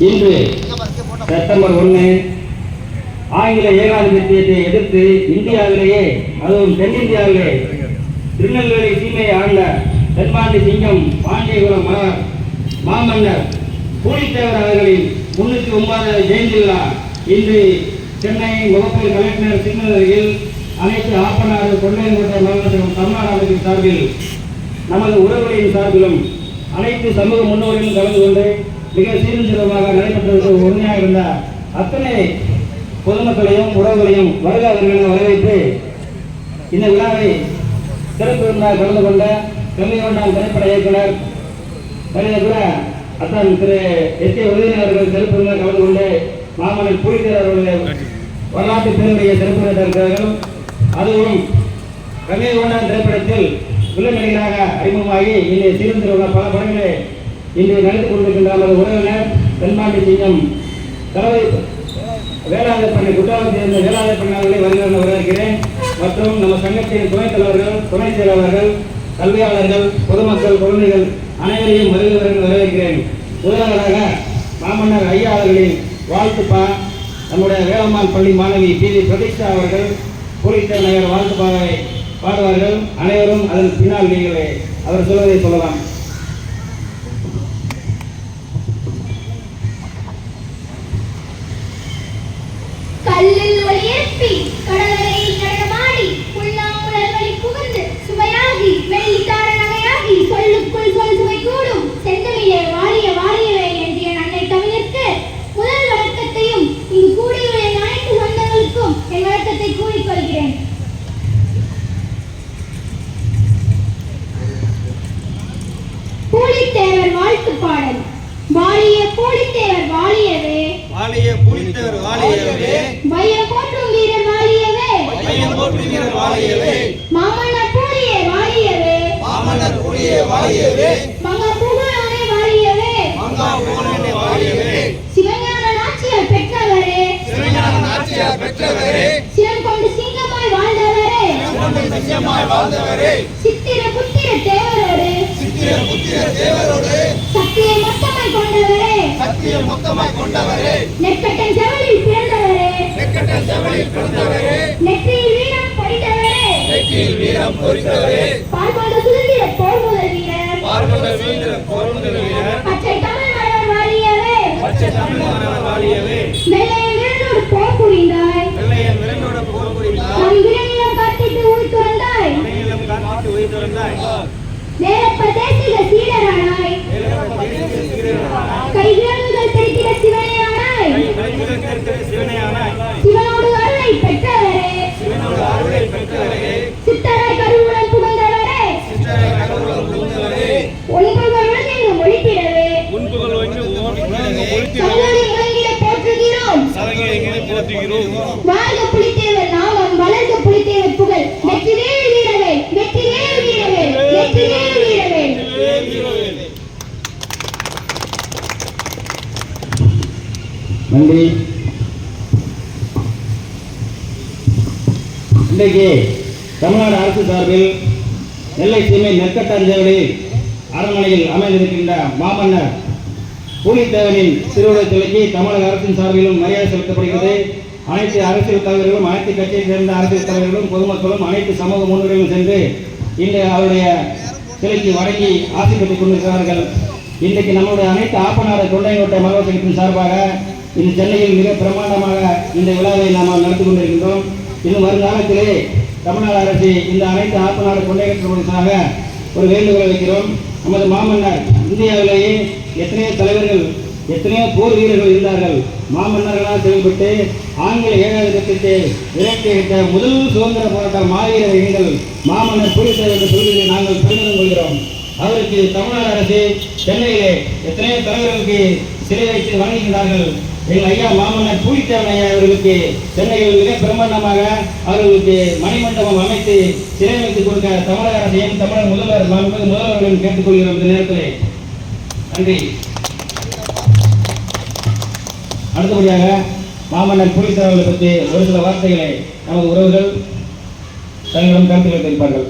இன்று செப்டம்பர் ஒன்று ஆங்கில ஏகாதிபத்தியத்தை எதிர்த்து இந்தியாவிலேயே அதுவும் தென்னிந்தியாவிலே திருநெல்வேலி சீமையை ஆண்ட தென்பாண்டி சிங்கம் பாண்டியகுலம் மலர் மாமன்னர் பூலித்தேவர் அவர்களின் முன்னூற்றி ஒன்பதாவது ஜெயந்தி விழா இன்று சென்னை முகப்பூர் கலெக்டர் திருநெல்வேலியில் அனைத்து ஆப்பநாடு கொள்ளையங்கோட்டை மாவட்டம் தமிழ்நாடு சார்பில் நமது உறவுகளின் சார்பிலும் அனைத்து சமூக முன்னோர்களும் கலந்து கொண்டு மிக சீர்திருத்தமாக நடைபெற்றது உண்மையாக இருந்த அத்தனை பொதுமக்களையும் உறவுகளையும் வருக அவர்களை வரவேற்று இந்த விழாவை சிறப்பு விருந்தாக கலந்து கொண்ட கல்விகொண்டான் திரைப்பட இயக்குனர் கூட அத்தான் திரு எஸ் கே உதயநிதி அவர்கள் சிறப்பு விருந்தாக கலந்து கொண்டு மாமன்னர் புலித்தேர் அவர்களுடைய வரலாற்று பேருடைய சிறப்பு இருக்கிறார்கள். அதுவும் கங்கை திரைப்படத்தில் உள்ள நிலைகளாக அறிமுகமாகி சீரும் திருவிழா பல படங்களை இன்று நடத்தி கொண்டிருக்கின்ற நமது உறவினர் தென்பாண்டி சிங்கம் தலைவை வேளாண்மை குற்றாலம் சேர்ந்த வேளாண்மை பண்ணாளர்களை வருகிறேன் வரவேற்கிறேன். மற்றும் நம்ம சங்கத்தின் துணைத் தலைவர்கள் துணை செயலாளர்கள் கல்வியாளர்கள் பொதுமக்கள் குழந்தைகள் அனைவரையும் வருகிறவர்கள் வரவேற்கிறேன். முதலாளராக மாமன்னர் ஐயா அவர்களின் வாழ்த்துப்பா நம்முடைய வேளம்மாள் பள்ளி மாணவி பி வி பிரதீஷா அவர்கள் போலீஸ் நகர் வாழ்த்துப்பாவை பாடுவார்கள். அனைவரும் அதன் பின்னால் நீங்கள். அவர் சொல்வதை சொல்லலாம். ஒளியேற்பி கடற்கரையில் நடனமாடி புல்லாங்குழல்களில் புகுந்து சுவையாகி வெள்ளித்தார நகையாகி சொல்லுக்குள் சொல் சுவை கூடும். செந்தமிழே வாழிய வாழியவே என்று என் அன்னை தமிழருக்கு முதல் வணக்கத்தையும் இங்கு கூடியுள்ள என் அனைத்து சொந்தங்களுக்கும் என் வணக்கத்தை கூறிக்கொள்கிறேன் பூலித்தேவர் வாழ்த்து பாடல். வாழிய பூலித்தேவர் வாழியவே வாழிய புலித்தவர் வாழியவே வையம் போற்றும் பையன் போற்றுகிற வாழியவே மாமன்னர் பூரியே வாழியவே மாமன்னர் புலிய வாழியவே மங்கா புகழானே வாழியவே மங்கா புகழனை வாழியவே சிவஞான நாச்சியார் பெற்றவரே. சிவஞான நாச்சியார் பெற்றவரே. சிரம் கொண்டு சிங்கமாய் வாழ்ந்தவரே. சிறந்த சிங்கமாய் வாழ்ந்தவரே. சித்திர புத்திர தேவரோடு. சித்திர புத்திர தேவரோடு. சக்தியை மொத்தமாய் கொண்டவரே. சத்திய மொத்தமாய் கொண்டவரே. நெற்கட்டன் செவலில் பிறந்தவரே. நெக்கட்ட செவலில் பிறந்தவரே. படித்தவரே நெற்றியில் வீரம் பொறித்தவரே பார்வத சுதந்திர போர் முதல் வீரர் பார்வத வீர பொருந்தல் வீரர் பச்சை தமிழ் மலர் வாழியவே பச்சை தமிழ் போர் புரிந்தாய் வெள்ளையன் விலங்கோட போர் புரிந்தார். நம் விரலிடம் காத்திட்டு ஊர் துறந்தாய் மனையிலும் காத்திட்டு உயிர் திறந்தாய். வேலப்ப தேசிக சீடரானாய் கை விரல்கள் தெரித்திட சிவனையானாய். சிவனையானாய் சிவனோடு போற்றுகிறோம் வாழ்க புலித்தேவர் நாமம் வளர்க புலித்தேவர் புகழ். வெற்றிவேல் வீரவே வெற்றிவேல் வீரவே வெற்றிவேல் வீரவே நன்றி. இன்றைக்கு தமிழ்நாடு அரசு சார்பில் நெல்லை சீமை நெற்கட்டாஞ்சேவடி அரண்மனையில் அமைந்திருக்கின்ற மாமன்னர் பூலித்தேவனின் திருவிழா சிலைக்கு தமிழக அரசின் சார்பிலும் மரியாதை செலுத்தப்படுகிறது. அனைத்து அரசியல் தலைவர்களும் அனைத்து கட்சியைச் சேர்ந்த அரசியல் தலைவர்களும் பொதுமக்களும் அனைத்து சமூக முன்னோர்களும் சென்று இன்று அவருடைய சிலைக்கு வணங்கி ஆசை பெற்றுக் கொண்டிருக்கிறார்கள். இன்றைக்கு நம்முடைய அனைத்து ஆப்பநாத தொண்டைக்கோட்டை மகா சார்பாக இந்த சென்னையில் மிக பிரமாண்டமாக இந்த விழாவை நாம் நடத்தி கொண்டிருக்கின்றோம். இன்னும் வருங்காலத்திலே தமிழ்நாடு அரசு இந்த அனைத்து ஆப்பநாடு கொண்டைக்கோட்டைக்காக ஒரு வேண்டுகோளை வைக்கிறோம் நமது மாமன்னர் இந்தியாவிலேயே எத்தனையோ தலைவர்கள் எத்தனையோ போர் வீரர்கள் இருந்தார்கள். மாமன்னர்களாக செயல்பட்டு ஆங்கில ஏகாதிபத்தியத்தை விரட்டியிட்ட முதல் சுதந்திர போராட்ட மாவீரர் எங்கள் மாமன்னர் புலித்தேவர் என்று சொல்வதை நாங்கள் பெருமிதம் கொள்கிறோம். அவருக்கு தமிழ்நாடு அரசு சென்னையிலே எத்தனையோ தலைவர்களுக்கு சிலை வைத்து வழங்குகிறார்கள் எங்கள் ஐயா மாமன்னர் பூலித்தேவன் ஐயா அவர்களுக்கு சென்னையில் மிக பிரம்மாண்டமாக அவர்களுக்கு மணிமண்டபம் அமைத்து சிறை வைத்து கொடுக்க தமிழக அரசையும் தமிழக முதல்வர் மாண்புமிகு முதல்வர்களும் கேட்டுக்கொள்கிறோம் இந்த நேரத்தில். நன்றி. அடுத்தபடியாக மாமன்னர் புலித்தேவர்களை பற்றி ஒரு சில வார்த்தைகளை நமது உறவுகள் தங்களிடம் கருத்துக்களை தெரிவிப்பார்கள்.